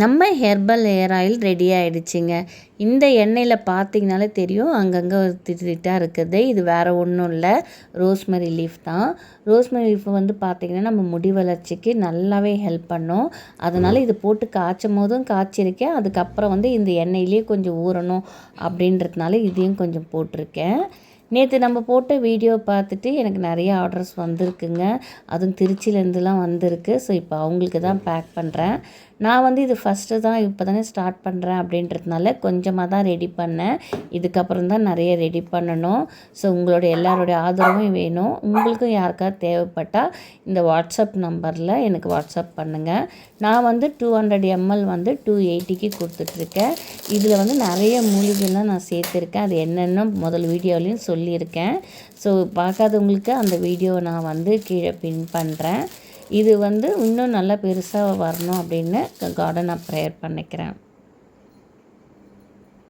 நம்ம herbal hair oil ready ஆகிடுச்சிங்க இந்த எண்ணெயில் பார்த்தீங்கனாலே தெரியும் அங்கங்கே ஒரு திட்டாக இருக்குது. இது வேறு ஒன்றும் இல்லை. ரோஸ்மரி லீஃப் தான். ரோஸ்மரி லீஃப் வந்து பார்த்திங்கன்னா நம்ம முடி வளர்ச்சிக்கு நல்லாவே ஹெல்ப் பண்ணும். அதனால் இது போட்டு காய்ச்சும் போதும் காய்ச்சிருக்கேன். அதுக்கப்புறம் வந்து இந்த எண்ணெயிலே கொஞ்சம் ஊறணும் அப்படின்றதுனால இதையும் கொஞ்சம் போட்டிருக்கேன். நேற்று நம்ம போட்ட வீடியோ பார்த்துட்டு எனக்கு நிறைய ஆர்டர்ஸ் வந்திருக்குங்க. அதுவும் திருச்சியிலேருந்துலாம் வந்திருக்கு. ஸோ இப்போ அவங்களுக்கு தான் பேக் பண்ணுறேன் நான் வந்து இது ஃபஸ்ட்டு தான் இப்போ தானே ஸ்டார்ட் பண்ணுறேன் அப்படின்றதுனால கொஞ்சமாக தான் ரெடி பண்ணேன். இதுக்கப்புறம் தான் நிறைய ரெடி பண்ணணும். ஸோ உங்களுடைய எல்லாருடைய ஆதரவும் வேணும். உங்களுக்கும் யாருக்காவது தேவைப்பட்டால் இந்த வாட்ஸ்அப் நம்பரில் எனக்கு வாட்ஸ்அப் பண்ணுங்கள் நான் வந்து டூ ஹண்ட்ரட் எம்எல் வந்து டூ எயிட்டிக்கு கொடுத்துட்ருக்கேன். இதில் வந்து நிறைய மூலிகைலாம் நான் சேர்த்துருக்கேன். அது என்னென்ன முதல் வீடியோலையும் சொல்லியிருக்கேன். ஸோ பார்க்காதவங்களுக்கு அந்த வீடியோவை நான் வந்து கீழே பின் பண்ணுறேன் இது வந்து இன்னும் நல்லா பெருசாக வரணும் அப்படின்னு கார்டன் நான் ப்ரேயர் பண்ணிக்கிறேன்.